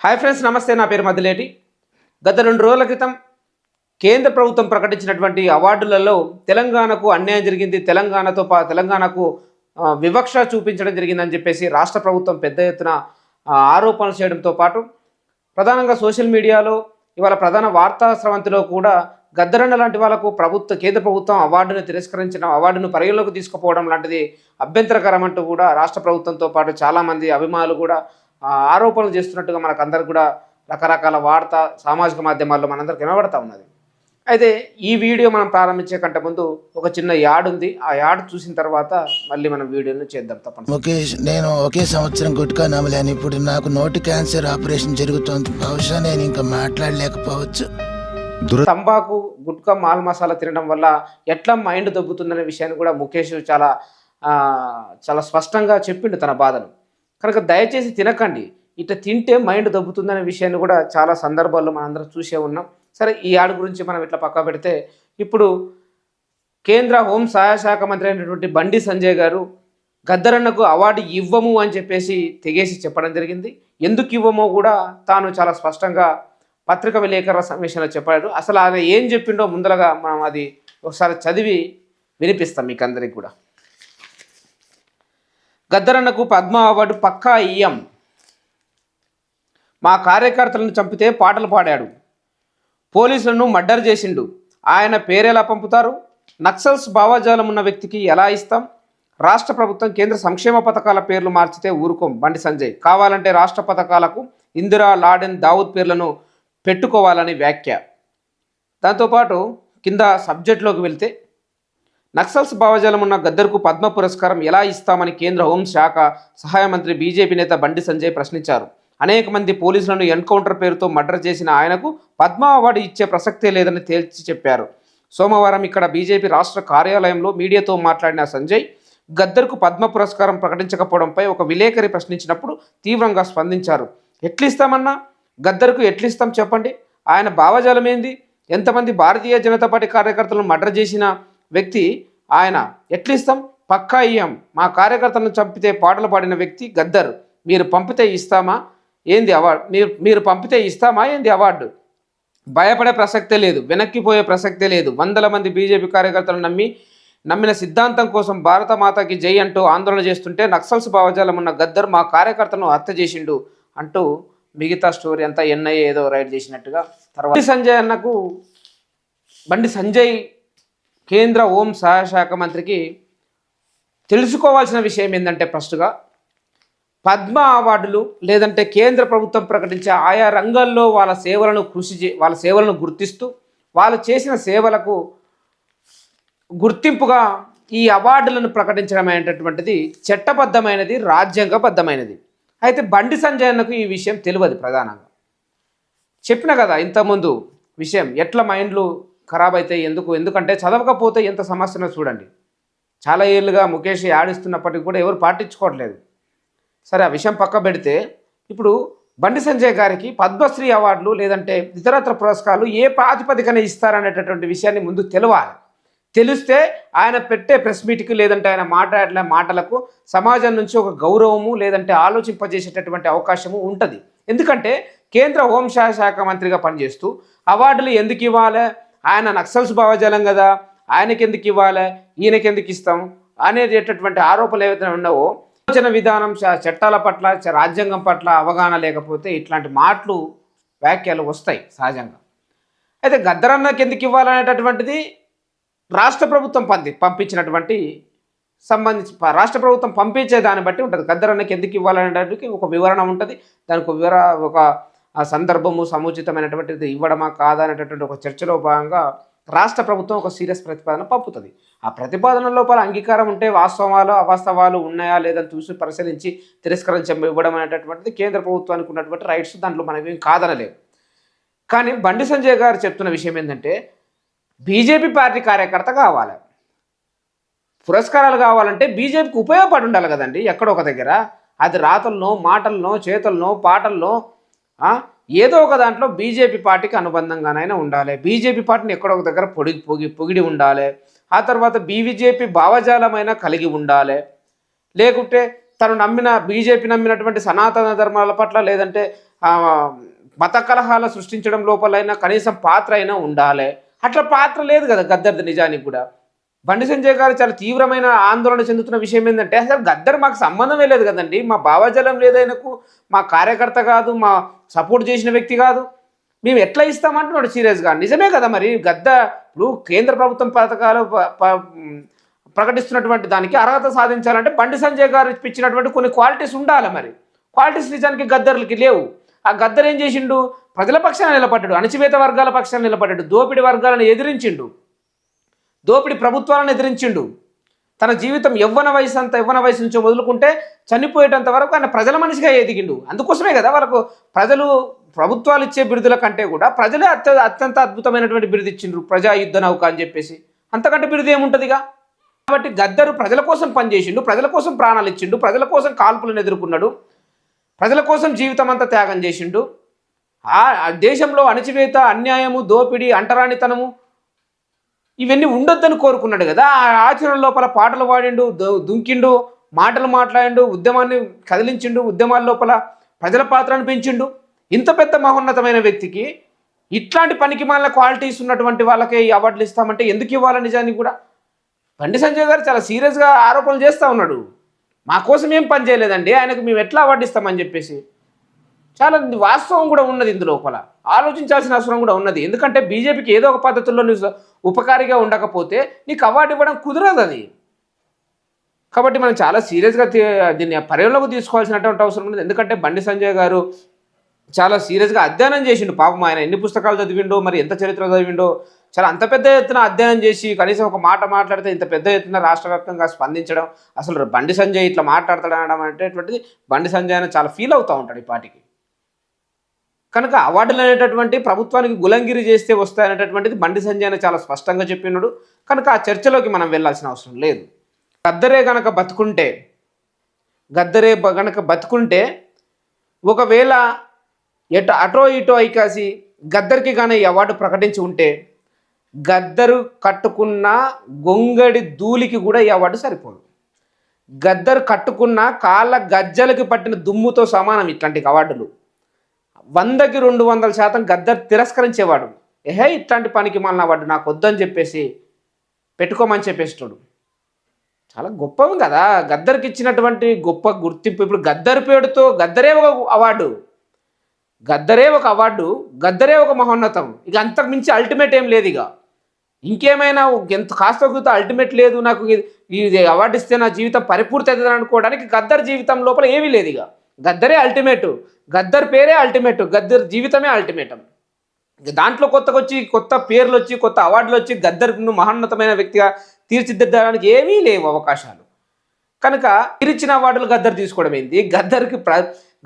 Hi friends నమస్తే. నా పేరు మదిలేటి గత రెండు రోజుల క్రితం కేంద్ర ప్రభుత్వం ప్రకటించినటువంటి అవార్డులలో తెలంగాణకు అన్యాయం జరిగింది. తెలంగాణతో పా తెలంగాణకు వివక్ష చూపించడం జరిగిందని చెప్పేసి రాష్ట్ర ప్రభుత్వం పెద్ద ఎత్తున ఆరోపణలు చేయడంతో పాటు ప్రధానంగా సోషల్ మీడియాలో ఇవాళ ప్రధాన వార్తా స్రవంతిలో కూడా గద్దరన్న లాంటి వాళ్ళకు ప్రభుత్వ కేంద్ర ప్రభుత్వం అవార్డును తిరస్కరించడం అవార్డును పరిగణలోకి తీసుకుపోవడం లాంటిది అభ్యంతరకరం అంటూ కూడా రాష్ట్ర ప్రభుత్వంతో పాటు చాలామంది అభిమానులు కూడా ఆరోపణలు చేస్తున్నట్టుగా మనకు అందరికి కూడా రకరకాల వార్త సామాజిక మాధ్యమాల్లో మనందరికి వినబడతా ఉన్నది. అయితే ఈ వీడియో మనం ప్రారంభించే కంటే ముందు ఒక చిన్న యాడ్ ఉంది. ఆ యాడ్ చూసిన తర్వాత మళ్ళీ మనం వీడియోను చేద్దాం తప్పని ముఖేష్ నేను ఒకే సంవత్సరం గుట్కా నమ్మలేను ఇప్పుడు నాకు నోటి క్యాన్సర్ ఆపరేషన్ జరుగుతోంది. బహుశా నేను ఇంకా మాట్లాడలేకపోవచ్చు. తంబాకు గుట్కా మాల్ మసాలా తినడం వల్ల ఎట్లా మైండ్ దొబ్బుతుందనే విషయాన్ని కూడా ముఖేష్ చాలా చాలా స్పష్టంగా చెప్పిండు తన బాధను. కనుక దయచేసి తినకండి. ఇట్లా తింటే మైండ్ దొబ్బుతుందనే విషయాన్ని కూడా చాలా సందర్భాల్లో మనందరం చూసే ఉన్నాం. సరే ఈ ఆడు గురించి మనం ఇట్లా పక్క పెడితే ఇప్పుడు కేంద్ర హోం సహాయ శాఖ మంత్రి అయినటువంటి బండి సంజయ్ గారు గద్దరన్నకు అవార్డు ఇవ్వము అని చెప్పేసి తెగేసి చెప్పడం జరిగింది. ఎందుకు ఇవ్వమో కూడా తాను చాలా స్పష్టంగా పత్రిక విలేకరుల సమావేశంలో చెప్పాడు. అసలు ఆయన ఏం చెప్పిండో ముందరగా మనం అది ఒకసారి చదివి వినిపిస్తాం మీకు అందరికి కూడా. గద్దరన్నకు పద్మ అవార్డు పక్కా ఇయ్యం. మా కార్యకర్తలను చంపితే పాటలు పాడాడు. పోలీసులను మర్డర్ చేసిండు. ఆయన పేరెలా పంపుతారు? నక్సల్స్ భావజాలం ఉన్న వ్యక్తికి ఎలా ఇస్తాం? రాష్ట్ర ప్రభుత్వం కేంద్ర సంక్షేమ పథకాల పేర్లు మార్చితే ఊరుకోం. బండి సంజయ్. కావాలంటే రాష్ట్ర పథకాలకు ఇందిరా లాడెన్ దావుద్ పేర్లను పెట్టుకోవాలని వ్యాఖ్య. దాంతోపాటు కింద సబ్జెక్టులోకి వెళ్తే నక్సల్స్ భావజాలం ఉన్న గద్దర్కు పద్మ పురస్కారం ఎలా ఇస్తామని కేంద్ర హోంశాఖ సహాయ మంత్రి బీజేపీ నేత బండి సంజయ్ ప్రశ్నించారు. అనేక మంది పోలీసులను ఎన్కౌంటర్ పేరుతో మర్డర్ చేసిన ఆయనకు పద్మ అవార్డు ఇచ్చే ప్రసక్తే లేదని తేల్చి చెప్పారు. సోమవారం ఇక్కడ బీజేపీ రాష్ట్ర కార్యాలయంలో మీడియాతో మాట్లాడిన సంజయ్ గద్దర్కు పద్మ పురస్కారం ప్రకటించకపోవడంపై ఒక విలేకరి ప్రశ్నించినప్పుడు తీవ్రంగా స్పందించారు. ఎట్లిస్తామన్నా? గద్దర్కు ఎట్లిస్తాం చెప్పండి? ఆయన భావజాలం ఏంది? ఎంతమంది భారతీయ జనతా పార్టీ కార్యకర్తలను మర్డర్ చేసిన వ్యక్తి ఆయన ఎట్లిస్తాం? పక్కా ఇయ్యం. మా కార్యకర్తలను చంపితే పాటలు పాడిన వ్యక్తి గద్దర్. మీరు పంపితే ఇస్తామా? ఏంది అవార్డు? మీరు మీరు పంపితే ఇస్తామా? ఏంది అవార్డు? భయపడే ప్రసక్తే లేదు. వెనక్కిపోయే ప్రసక్తే లేదు. వందల మంది బీజేపీ కార్యకర్తలు నమ్మి నమ్మిన సిద్ధాంతం కోసం భారత మాతకి జై అంటూ ఆందోళన చేస్తుంటే నక్సల్స్ భావజాలం ఉన్న గద్దర్ మా కార్యకర్తను హత్య చేసిండు అంటూ మిగతా స్టోరీ అంతా ఎన్ఐఏ ఏదో రైడ్ చేసినట్టుగా తర్వాత బండి సంజయ్ అన్నకు బండి సంజయ్ కేంద్ర హోం సహాయశాఖ మంత్రికి తెలుసుకోవాల్సిన విషయం ఏంటంటే ఫస్ట్గా పద్మ అవార్డులు లేదంటే కేంద్ర ప్రభుత్వం ప్రకటించే ఆయా రంగాల్లో వాళ్ళ సేవలను కృషి చే వాళ్ళ సేవలను గుర్తిస్తూ వాళ్ళు చేసిన సేవలకు గుర్తింపుగా ఈ అవార్డులను ప్రకటించడం అనేటటువంటిది చట్టబద్ధమైనది రాజ్యాంగబద్ధమైనది. అయితే బండి సంజయ్ ఈ విషయం తెలియదు ప్రధానంగా. చెప్పిన కదా ఇంతకుముందు విషయం ఎట్లా మైండ్లు ఖరాబ్ అవుతాయి ఎందుకు ఎందుకంటే చదవకపోతే ఎంత సమస్యనో చూడండి. చాలా ఏళ్ళుగా ముఖేష్ ఆడిస్తున్నప్పటికీ కూడా ఎవరు పాటించుకోవట్లేదు. సరే ఆ విషయం పక్క పెడితే ఇప్పుడు బండి సంజయ్ గారికి పద్మశ్రీ అవార్డులు లేదంటే ఇతరత్ర పురస్కారాలు ఏ ప్రాతిపదికన ఇస్తారనేటటువంటి విషయాన్ని ముందు తెలవాలి. తెలిస్తే ఆయన పెట్టే ప్రెస్ మీట్కి లేదంటే ఆయన మాట్లాడిన మాటలకు సమాజం నుంచి ఒక గౌరవము లేదంటే ఆలోచింపజేసేటటువంటి అవకాశము ఉంటుంది. ఎందుకంటే కేంద్ర హోంశాఖ శాఖ మంత్రిగా పనిచేస్తూ అవార్డులు ఎందుకు ఇవ్వాలి? ఆయన నక్సల్స్ భావజాలం కదా ఆయనకి ఎందుకు ఇవ్వాలి? ఈయనకి ఎందుకు ఇస్తాం? అనేటటువంటి ఆరోపణలు ఏవైతే ఉన్నావో ఆలోచన విధానం చట్టాల పట్ల చ- రాజ్యాంగం పట్ల అవగాహన లేకపోతే ఇట్లాంటి మాటలు వ్యాఖ్యలు వస్తాయి సహజంగా. అయితే గద్దరన్నకి ఎందుకు ఇవ్వాలనేటటువంటిది రాష్ట్ర ప్రభుత్వం పంది పంపించినటువంటి సంబంధించి రాష్ట్ర ప్రభుత్వం పంపించే దాన్ని బట్టి ఉంటుంది. గద్దరన్నకి ఎందుకు ఇవ్వాలనేటటువంటి ఒక వివరణ ఉంటుంది. దానికి ఒక వివర ఒక సందర్భము సముచితమైనటువంటిది ఇవ్వడమా కాదా అనేటటువంటి ఒక చర్చలో భాగంగా రాష్ట్ర ప్రభుత్వం ఒక సీరియస్ ప్రతిపాదన పంపుతుంది. ఆ ప్రతిపాదన లోపల అంగీకారం ఉంటే వాస్తవాలు అవాస్తవాలు ఉన్నాయా లేదని చూసి పరిశీలించి తిరస్కరించ ఇవ్వడం అనేటటువంటిది కేంద్ర ప్రభుత్వానికి ఉన్నటువంటి రైట్స్ దాంట్లో మనకి కాదనలేవు. కానీ బండి సంజయ్ గారు చెప్తున్న విషయం ఏంటంటే బీజేపీ పార్టీ కార్యకర్త కావాలి. పురస్కారాలు కావాలంటే బీజేపీకి ఉపయోగపడి ఉండాలి కదండి ఎక్కడో ఒక దగ్గర. అది రాతల్లో మాటల్లో చేతల్లో పాటల్లో ఏదో ఒక దాంట్లో బీజేపీ పార్టీకి అనుబంధంగానైనా ఉండాలి. బీజేపీ పార్టీని ఎక్కడో ఒక దగ్గర పొడి పొగి పొగిడి ఉండాలి. ఆ తర్వాత బీజేపీ భావజాలమైనా కలిగి ఉండాలి. లేకుంటే తను నమ్మిన బీజేపీ నమ్మినటువంటి సనాతన ధర్మాల పట్ల లేదంటే మత కలహాలు సృష్టించడం లోపలైనా కనీసం పాత్ర అయినా ఉండాలి. అట్లా పాత్ర లేదు కదా గద్దర్ది నిజానికి కూడా. బండి సంజయ్ గారు చాలా తీవ్రమైన ఆందోళన చెందుతున్న విషయం ఏంటంటే అసలు గద్దర్ మాకు సంబంధమే లేదు కదండి. మా భావజలం లేదైనకు మా కార్యకర్త కాదు మా సపోర్ట్ చేసిన వ్యక్తి కాదు. మేము ఎట్లా ఇస్తామంటున్నాడు సీరియస్గా నిజమే కదా మరి గద్ద ఇప్పుడు కేంద్ర ప్రభుత్వం పథకాలు ప్రకటిస్తున్నటువంటి దానికి అర్హత సాధించాలంటే బండి సంజయ్ గారు ఇప్పించినటువంటి కొన్ని క్వాలిటీస్ ఉండాలి మరి. క్వాలిటీస్ నిజానికి గద్దర్లకి లేవు. ఆ గద్దర్ ఏం చేసిండు? ప్రజల పక్షాన నిలబడ్డాడు అణచివేత వర్గాల పక్షాన నిలబడ్డాడు దోపిడి వర్గాలను ఎదిరించిండు. దోపిడి ప్రభుత్వాలను ఎదిరించిండు. తన జీవితం యవ్వన వయసు అంత యవ్వన వయసు నుంచి మొదలుకుంటే చనిపోయేటంత వరకు ఆయన ప్రజల మనిషిగా ఎదిగిండు. అందుకోసమే కదా వాళ్ళకు ప్రజలు ప్రభుత్వాలు ఇచ్చే బిరుదుల కంటే కూడా ప్రజలే అత్య అత్యంత అద్భుతమైనటువంటి బిరుదు ఇచ్చిండ్రు ప్రజా యుద్ధ నౌక అని చెప్పేసి. అంతకంటే బిరుదు ఏముంటుందిగా? కాబట్టి గద్దరు ప్రజల కోసం పనిచేసిండు ప్రజల కోసం ప్రాణాలు ఇచ్చిండు ప్రజల కోసం కాల్పులను ఎదుర్కొన్నాడు. ప్రజల కోసం జీవితం అంతా త్యాగం చేసిండు. ఆ దేశంలో అణచివేత అన్యాయము దోపిడీ అంటరానితనము ఇవన్నీ ఉండొద్దని కోరుకున్నాడు కదా. ఆ ఆచరణ లోపల పాటలు పాడిండు దుంకిండు మాటలు మాట్లాడిండు ఉద్యమాన్ని కదిలించిండు ఉద్యమాల లోపల ప్రజల పాత్రను పెంచిండు. ఇంత పెద్ద మహోన్నతమైన వ్యక్తికి ఇట్లాంటి పనికి మాలిన క్వాలిటీస్ ఉన్నటువంటి వాళ్ళకే ఈ అవార్డులు ఇస్తామంటే ఎందుకు ఇవ్వాలి నిజానికి కూడా? బండి సంజయ్ గారు చాలా సీరియస్గా ఆరోపణలు చేస్తూ ఉన్నాడు. మా కోసం ఏం పని చేయలేదండి ఆయనకు మేము ఎట్లా అవార్డు ఇస్తామని చెప్పేసి. చాలా వాస్తవం కూడా ఉన్నది ఇందులో లోపల. ఆలోచించాల్సిన అవసరం కూడా ఉన్నది. ఎందుకంటే బీజేపీకి ఏదో ఒక పద్ధతుల్లో నువ్వు ఉపకారిగా ఉండకపోతే నీకు అవార్డు ఇవ్వడం కుదరదు అది. కాబట్టి మనం చాలా సీరియస్గా దీన్ని పరిగణలోకి తీసుకోవాల్సినటువంటి అవసరం ఉంది ఎందుకంటే బండి సంజయ్ గారు చాలా సీరియస్గా అధ్యయనం చేసిండు. పాపం ఆయన ఎన్ని పుస్తకాలు చదివిండో మరి ఎంత చరిత్ర చదివిండో చాలా అంత పెద్ద ఎత్తున అధ్యయనం చేసి కనీసం ఒక మాట మాట్లాడితే ఇంత పెద్ద ఎత్తున రాష్ట్ర వ్యాప్తంగా స్పందించడం అసలు బండి సంజయ్ ఇట్లా మాట్లాడతాడు అనడం అనేటటువంటిది బండి సంజయ్ అని చాలా ఫీల్ అవుతూ ఉంటాడు ఈ పార్టీకి కనుక అవార్డులు అనేటటువంటి ప్రభుత్వానికి గులంగిరి చేస్తే వస్తాయనేటటువంటిది బండి సంజయ్ అని చాలా స్పష్టంగా చెప్పినాడు కనుక ఆ చర్చలోకి మనం వెళ్ళాల్సిన అవసరం లేదు. గద్దరే గనక బతుకుంటే గద్దరే కనుక గనక బతుకుంటే ఒకవేళ ఎటు అటో ఇటో అయికాసి గద్దరికి కానీ ఈ అవార్డు ప్రకటించి ఉంటే గద్దరు కట్టుకున్న గొంగడి ధూళికి కూడా ఈ అవార్డు సరిపోదు. గద్దరు కట్టుకున్న కాళ్ళ గజ్జలకి పట్టిన దుమ్ముతో సమానం ఇట్లాంటి అవార్డులు. వందకి రెండు వందల శాతం గద్దరు తిరస్కరించేవాడు. ఏహే ఇట్లాంటి పనికి మళ్ళీ అవార్డు నాకు వద్దని చెప్పేసి పెట్టుకోమని చెప్పేస్తాడు చాలా గొప్పవి కదా. గద్దరికి ఇచ్చినటువంటి గొప్ప గుర్తింపు. ఇప్పుడు గద్దరు పేరుతో గద్దరే ఒక అవార్డు. గద్దరే ఒక అవార్డు గద్దరే ఒక మహోన్నతం. ఇక అంతకు మించి అల్టిమేట్ ఏం లేదు ఇక. ఇంకేమైనా ఎంత కాస్త కూత అల్టిమేట్ లేదు నాకు ఇది- అవార్డు ఇస్తే నా జీవితం పరిపూర్తి అవుతుంది అనుకోవడానికి గద్దర్ జీవితం లోపల ఏమీ లేదు ఇక. గద్దరే అల్టిమేట్ గద్దర్ పేరే అల్టిమేట్ గద్దర్ జీవితమే అల్టిమేటం దాంట్లో కొత్తగా వచ్చి కొత్త పేర్లు వచ్చి కొత్త అవార్డులు వచ్చి గద్దర్ను మహోన్నతమైన వ్యక్తిగా తీర్చిదిద్దడానికి ఏమీ లేవు అవకాశాలు. కనుక మీరిచ్చిన అవార్డులు గద్దర్ తీసుకోవడం ఏంది గద్దర్కి ప్ర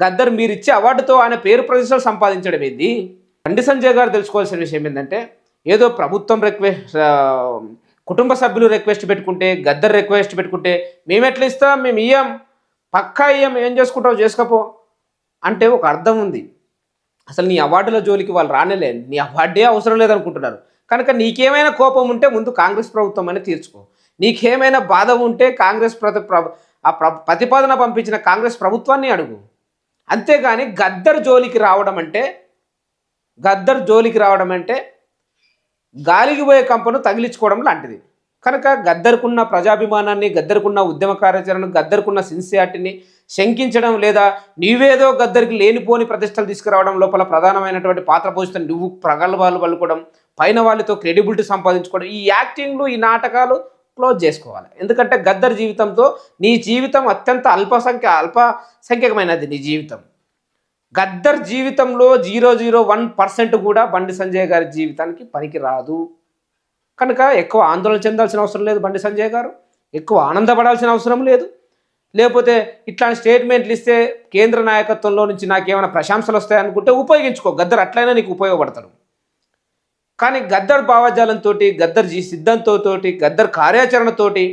గద్దర్ మీరు ఇచ్చే అవార్డుతో ఆయన పేరు ప్రతిష్టలు సంపాదించడం ఏంది? బండి సంజయ్ గారు తెలుసుకోవాల్సిన విషయం ఏంటంటే ఏదో ప్రభుత్వం రిక్వెస్ట్ కుటుంబ సభ్యులు రిక్వెస్ట్ పెట్టుకుంటే గద్దర్ రిక్వెస్ట్ పెట్టుకుంటే మేము ఎట్లా ఇస్తాం? మేము ఇయ్యం. పక్కా ఇయ్యం. ఏం చేసుకుంటావు? చేసుకోపో. అంటే ఒక అర్థం ఉంది. అసలు నీ అవార్డుల జోలికి వాళ్ళు రానేలే. నీ అవార్డే అవసరం లేదనుకుంటున్నారు. కనుక నీకేమైనా కోపం ఉంటే ముందు కాంగ్రెస్ ప్రభుత్వం అని తీర్చుకో. నీకేమైనా బాధ ఉంటే కాంగ్రెస్ ప్రతి ప్ర- ఆ ప్రతిపాదన పంపించిన కాంగ్రెస్ ప్రభుత్వాన్ని అడుగు. అంతేగాని గద్దర్ జోలికి రావడం అంటే గద్దర్ జోలికి రావడం అంటే గాలికి పోయే కంపను తగిలించుకోవడం లాంటిది. కనుక గద్దరుకున్న ప్రజాభిమానాన్ని గద్దరుకున్న ఉద్యమ కార్యాచరణ గద్దరుకున్న సిన్సియారిటీని శంకించడం లేదా నీవేదో గద్దరికి లేనిపోని ప్రతిష్టలు తీసుకురావడం లోపల ప్రధానమైనటువంటి పాత్ర పోషిస్తున్న నువ్వు ప్రగల్భాలు పలుకోవడం పైన వాళ్ళతో క్రెడిబిలిటీ సంపాదించుకోవడం ఈ యాక్టింగ్లు ఈ నాటకాలు క్లోజ్ చేసుకోవాలి. ఎందుకంటే గద్దర్ జీవితంతో నీ జీవితం అత్యంత అల్పసంఖ్య అల్పసంఖ్యకమైనది నీ జీవితం. గద్దర్ జీవితంలో జీరో జీరో వన్ పర్సెంట్ కూడా బండి సంజయ్ గారి జీవితానికి పనికి రాదు కనుక ఎక్కువ ఆందోళన చెందాల్సిన అవసరం లేదు బండి సంజయ్ గారు. ఎక్కువ ఆనందపడాల్సిన అవసరం లేదు. లేకపోతే ఇట్లాంటి స్టేట్మెంట్లు ఇస్తే కేంద్ర నాయకత్వంలో నుంచి నాకేమైనా ప్రశంసలు వస్తాయనుకుంటే ఉపయోగించుకో. గద్దర్ అట్లయినా నీకు ఉపయోగపడతాడు. కానీ గద్దర్ భావజాలంతో గద్దర్ జీ సిద్ధంతో తోటి గద్దర్ కార్యాచరణతోటి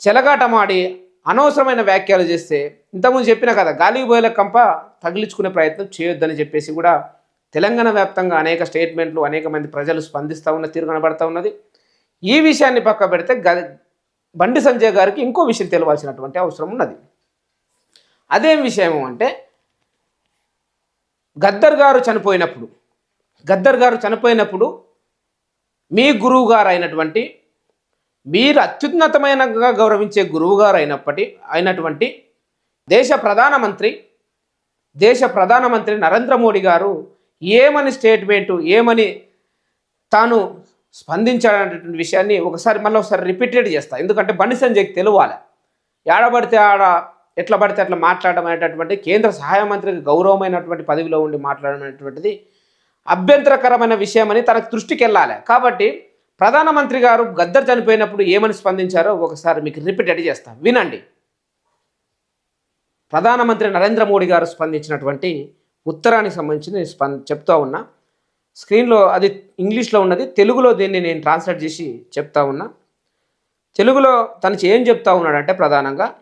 చెలగాటమాడి అనవసరమైన వ్యాఖ్యలు చేస్తే ఇంతకుముందు చెప్పిన కదా గాలికి పోయేల కంప తగిలించుకునే ప్రయత్నం చేయొద్దని చెప్పేసి కూడా తెలంగాణ వ్యాప్తంగా అనేక స్టేట్మెంట్లు అనేక మంది ప్రజలు స్పందిస్తూ ఉన్న తీరు కనబడతా ఉన్నది. ఈ విషయాన్ని పక్క పెడితే గ బండి సంజయ్ గారికి ఇంకో విషయం తెలవాల్సినటువంటి అవసరం ఉన్నది. అదేం విషయము అంటే గద్దర్ గారు చనిపోయినప్పుడు గద్దర్ గారు చనిపోయినప్పుడు మీ గురువు గారు అయినటువంటి మీరు అత్యున్నతమైనగా గౌరవించే గురువు గారు అయినప్పటి అయినటువంటి దేశ ప్రధానమంత్రి దేశ ప్రధానమంత్రి నరేంద్ర మోడీ గారు ఏమని స్టేట్మెంటు ఏమని తాను స్పందించాడనేటువంటి విషయాన్ని ఒకసారి మళ్ళీ ఒకసారి రిపీటెడ్ చేస్తా. ఎందుకంటే బండి సంజయ్కి తెలియాలి ఏడబడితే ఆడ ఎట్లా పడితే అట్లా మాట్లాడడం అనేటటువంటి కేంద్ర సహాయ మంత్రికి గౌరవమైనటువంటి పదవిలో ఉండి మాట్లాడడం అనేటువంటిది అభ్యంతరకరమైన విషయమని తనకు దృష్టికి వెళ్ళాలి కాబట్టి ప్రధానమంత్రి గారు గద్దర్ చనిపోయినప్పుడు ఏమని స్పందించారో ఒకసారి మీకు రిపీటెడ్ చేస్తాను వినండి. ప్రధానమంత్రి నరేంద్ర మోడీ గారు స్పందించినటువంటి ఉత్తరానికి సంబంధించి నేను స్పం చెప్తా ఉన్నా. స్క్రీన్లో అది ఇంగ్లీష్లో ఉన్నది. తెలుగులో దీన్ని నేను ట్రాన్స్లేట్ చేసి చెప్తా ఉన్నా. తెలుగులో తను ఏం చెప్తా ఉన్నాడంటే ప్రధానంగా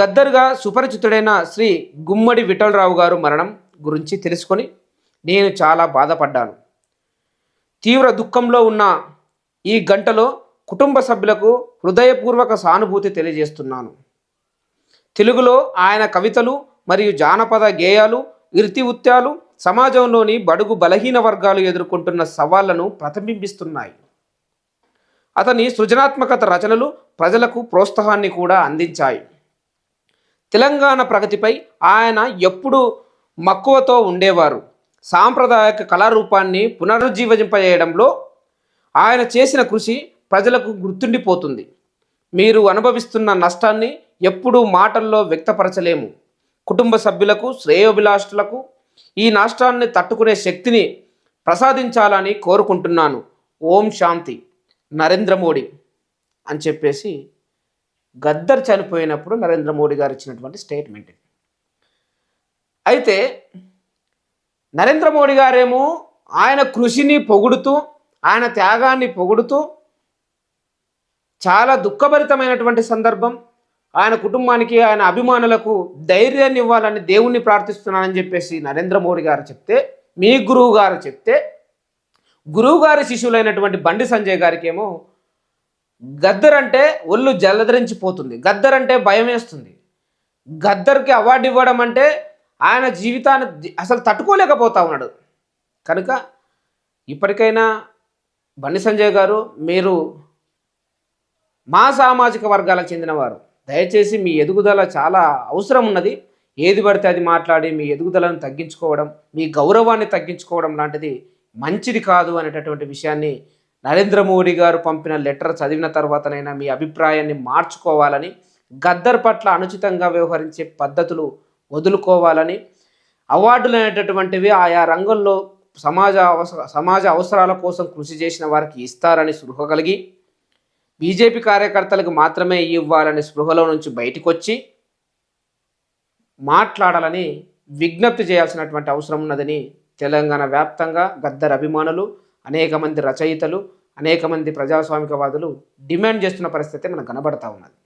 గద్దర్గా సుపరిచితుడైన శ్రీ గుమ్మడి విఠలరావు గారు మరణం గురించి తెలుసుకొని నేను చాలా బాధపడ్డాను. తీవ్ర దుఃఖంలో ఉన్న ఈ గంటలో కుటుంబ సభ్యులకు హృదయపూర్వక సానుభూతి తెలియజేస్తున్నాను. తెలుగులో ఆయన కవితలు మరియు జానపద గేయాలు ఇతివృత్యాలు సమాజంలోని బడుగు బలహీన వర్గాలు ఎదుర్కొంటున్న సవాళ్ళను ప్రతిబింబిస్తున్నాయి. అతని సృజనాత్మకత రచనలు ప్రజలకు ప్రోత్సాహాన్ని కూడా అందించాయి. తెలంగాణ ప్రగతిపై ఆయన ఎప్పుడూ మక్కువతో ఉండేవారు. సాంప్రదాయక కళారూపాన్ని పునరుజ్జీవింపజేయడంలో ఆయన చేసిన కృషి ప్రజలకు గుర్తుండిపోతుంది. మీరు అనుభవిస్తున్న నష్టాన్ని ఎప్పుడూ మాటల్లో వ్యక్తపరచలేము. కుటుంబ సభ్యులకు శ్రేయోభిలాషులకు ఈ నష్టాన్ని తట్టుకునే శక్తిని ప్రసాదించాలని కోరుకుంటున్నాను. ఓం శాంతి. నరేంద్ర మోడీ అని చెప్పేసి గద్దర్ చనిపోయినప్పుడు నరేంద్ర మోడీ గారు ఇచ్చినటువంటి స్టేట్మెంట్ ఇది. అయితే నరేంద్ర మోడీ గారేమో ఆయన కృషిని పొగుడుతూ ఆయన త్యాగాన్ని పొగుడుతూ చాలా దుఃఖభరితమైనటువంటి సందర్భం. ఆయన కుటుంబానికి ఆయన అభిమానులకు ధైర్యాన్ని ఇవ్వాలని దేవుణ్ణి ప్రార్థిస్తున్నానని చెప్పేసి నరేంద్ర మోడీ గారు చెప్తే మీ గురువు గారు చెప్తే గురువు గారి శిష్యులైనటువంటి బండి సంజయ్ గారికి ఏమో గద్దర్ అంటే ఒళ్ళు జలధరించిపోతుంది. గద్దర్ అంటే భయం వేస్తుంది. గద్దర్కి అవార్డు ఇవ్వడం అంటే ఆయన జీవితాన్ని అసలు తట్టుకోలేకపోతా ఉన్నాడు. కనుక ఇప్పటికైనా బండి సంజయ్ గారు మీరు మా సామాజిక వర్గాలకు చెందినవారు దయచేసి మీ ఎదుగుదల చాలా అవసరం ఉన్నది. ఏది పడితే అది మాట్లాడి మీ ఎదుగుదలను తగ్గించుకోవడం మీ గౌరవాన్ని తగ్గించుకోవడం లాంటిది మంచిది కాదు అనేటటువంటి విషయాన్ని నరేంద్ర మోడీ గారు పంపిన లెటర్ చదివిన తర్వాతనైనా మీ అభిప్రాయాన్ని మార్చుకోవాలని గద్దర్ పట్ల అనుచితంగా వ్యవహరించే పద్ధతులు వదులుకోవాలని అవార్డులు అనేటటువంటివి ఆయా రంగంలో సమాజ అవసర సమాజ అవసరాల కోసం కృషి చేసిన వారికి ఇస్తారని స్పృహ కలిగి బీజేపీ కార్యకర్తలకు మాత్రమే ఇవ్వాలని స్పృహలో నుంచి బయటకు వచ్చి మాట్లాడాలని విజ్ఞప్తి చేయాల్సినటువంటి అవసరం ఉన్నదని తెలంగాణ వ్యాప్తంగా గద్దర్ అభిమానులు అనేక మంది రచయితలు అనేక మంది ప్రజాస్వామికవాదులు డిమాండ్ చేస్తున్న పరిస్థితి మనకు కనబడతా ఉన్నది.